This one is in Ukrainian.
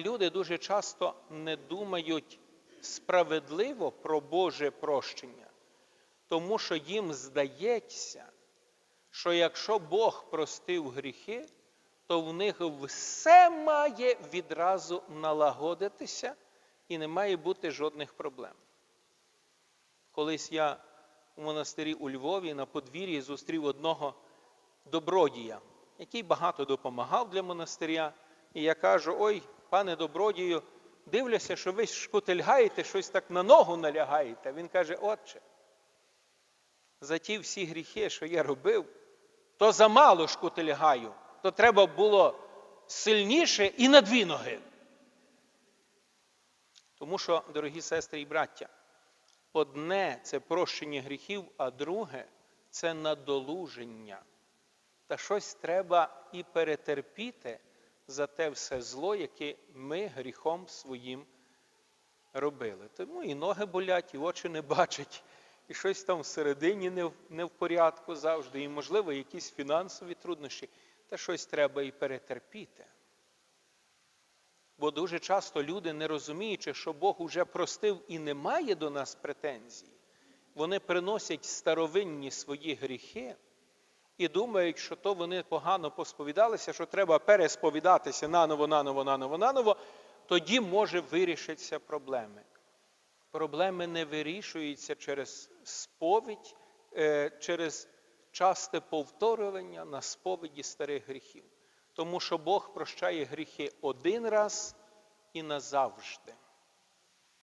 люди дуже часто не думають справедливо про Боже прощення, тому що їм здається, що якщо Бог простив гріхи, то в них все має відразу налагодитися і не має бути жодних проблем. Колись я у монастирі у Львові на подвір'ї зустрів одного добродія, який багато допомагав для монастиря. І я кажу: ой, пане добродію, дивлюся, що ви шкутильгаєте, щось так на ногу налягаєте. Він каже, отче, за ті всі гріхи, що я робив, то замало шкутильгаю, то треба було сильніше і на дві ноги. Тому що, дорогі сестри і браття, одне це прощення гріхів, а друге це надолуження. Та щось треба і перетерпіти за те все зло, яке ми гріхом своїм робили. Тому і ноги болять, і очі не бачать, і щось там всередині не в, не в порядку завжди, і, можливо, якісь фінансові труднощі, та щось треба і перетерпіти. Бо дуже часто люди, не розуміючи, що Бог уже простив і не має до нас претензій, вони приносять старовинні свої гріхи і думають, що то вони погано посповідалися, що треба пересповідатися наново, наново, наново, наново, тоді може вирішитися проблеми. Проблеми не вирішуються через сповідь, е, через часте повторювання на сповіді старих гріхів. Тому що Бог прощає гріхи один раз і назавжди.